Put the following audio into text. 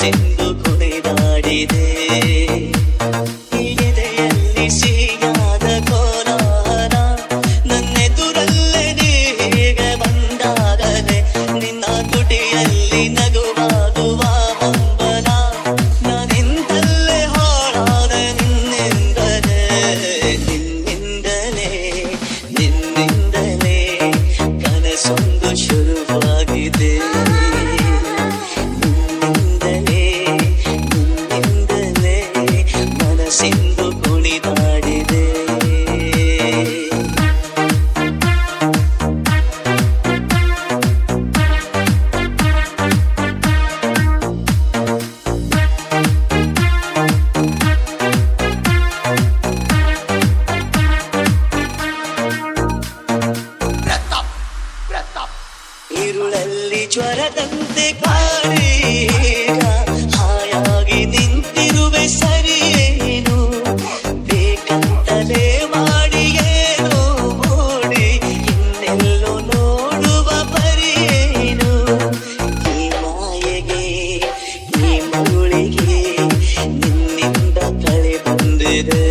sitting Sindhu ಕುಣಿದಾಡಿದೆ. Pratap Pratap ಈರುಳಲ್ಲಿ ಜ್ವರದಂತೆ ಕಾ it is.